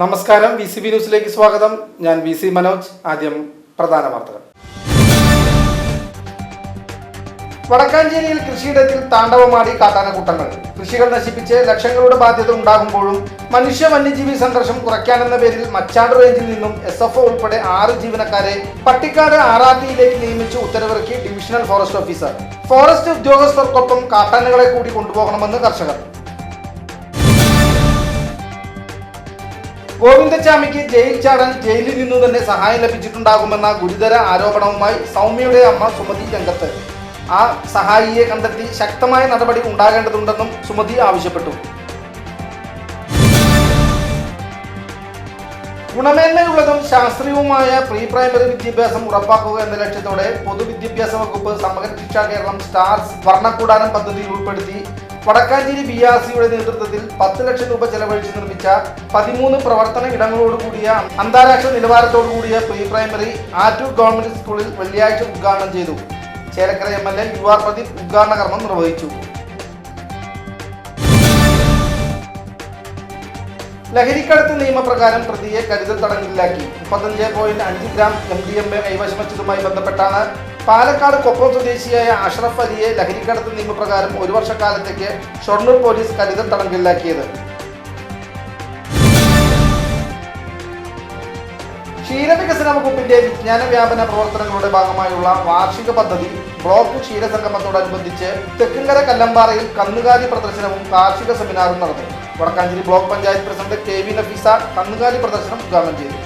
നമസ്കാരം. V C B ന്യൂസിലേക്ക് സ്വാഗതം. ഞാൻ വി സി മനോജ് ആദ്യം പ്രധാന വാർത്തകൾ. വടക്കാഞ്ചേരിയിൽ കൃഷിയിടത്തിൽ താണ്ഡവമാടി കാട്ടാനക്കൂട്ടങ്ങൾ കൃഷികൾ നശിപ്പിച്ച് ലക്ഷങ്ങളുടെ ബാധ്യത ഉണ്ടാകുമ്പോഴും മനുഷ്യ വന്യജീവി സംഘർഷം കുറയ്ക്കാനെന്ന പേരിൽ മച്ചാട് റേഞ്ചിൽ നിന്നും എസ് എഫ് ഉൾപ്പെടെ ആറ് ജീവനക്കാരെ പട്ടിക്കാട് ആറാത്തിയിലേക്ക് നിയമിച്ച് ഉത്തരവിറക്കി ഡിവിഷണൽ ഫോറസ്റ്റ് ഓഫീസർ. ഫോറസ്റ്റ് ഉദ്യോഗസ്ഥർക്കൊപ്പം കാട്ടാനകളെ കൂടി കൊണ്ടുപോകണമെന്ന് കർഷകർ. ഗോവിന്ദച്ചാമിക്ക് ജയിൽ ചാടാൻ ജയിലിൽ നിന്നു തന്നെ സഹായം ലഭിച്ചിട്ടുണ്ടാകുമെന്ന ഗുരുതര ആരോപണവുമായി സൗമ്യയുടെ അമ്മ സുമതി രംഗത്ത്. ആ സഹായിയെ കണ്ടെത്തി ശക്തമായ നടപടി ഉണ്ടാകേണ്ടതുണ്ടെന്നും സുമതി ആവശ്യപ്പെട്ടു. ഗുണമേന്മയുള്ളതും ശാസ്ത്രീയവുമായ പ്രീ പ്രൈമറി വിദ്യാഭ്യാസം ഉറപ്പാക്കുക എന്ന ലക്ഷ്യത്തോടെ പൊതുവിദ്യാഭ്യാസ വകുപ്പ് സമഗ്ര ശിക്ഷാ കേരളം സ്റ്റാർസ് വർണക്കൂടാരം പദ്ധതിയിൽ ഉൾപ്പെടുത്തി വടക്കാഞ്ചേരി ബി ആർ സിയുടെ നേതൃത്വത്തിൽ പത്ത് ലക്ഷം രൂപ ചെലവഴിച്ച് നിർമ്മിച്ച പതിമൂന്ന് പ്രവർത്തന ഇടങ്ങളോടുകൂടിയ അന്താരാഷ്ട്ര നിലവാരത്തോടുകൂടിയ പ്രീ പ്രൈമറി ആറ്റൂർ ഗവൺമെന്റ് സ്കൂളിൽ വെള്ളിയാഴ്ച ഉദ്ഘാടനം ചെയ്തു. Chelakkara M L A U R Pradeep ഉദ്ഘാടന കർമ്മം നിർവഹിച്ചു. ലഹരിക്കടത്ത് നിയമപ്രകാരം പ്രതിയെ കരുതൽ തടങ്കലിലാക്കി. മുപ്പത്തഞ്ച് പോയിന്റ് അഞ്ച് gram M D M A കൈവശം വെച്ചതുമായി ബന്ധപ്പെട്ടാണ് പാലക്കാട് കൊപ്പം സ്വദേശിയായ അഷ്റഫ് അലിയെ ലഹരിക്കടത്ത് നിയമപ്രകാരം ഒരു വർഷക്കാലത്തേക്ക് ഷൊർണൂർ പോലീസ് കരുതൽ തടങ്കലിലാക്കിയത്. ക്ഷീരവികസന വകുപ്പിന്റെ വിജ്ഞാന വ്യാപന പ്രവർത്തനങ്ങളുടെ ഭാഗമായുള്ള വാർഷിക പദ്ധതി ബ്ലോക്ക് ക്ഷീരസംഗമത്തോടനുബന്ധിച്ച് തെക്കുംകര കല്ലമ്പാറയിൽ കന്നുകാലി പ്രദർശനവും കാർഷിക സെമിനാറും നടന്നു. Vadakkanchery block panchayat president K V Nafeesa കന്നുകാലി പ്രദർശനം ഉദ്ഘാടനം ചെയ്തു.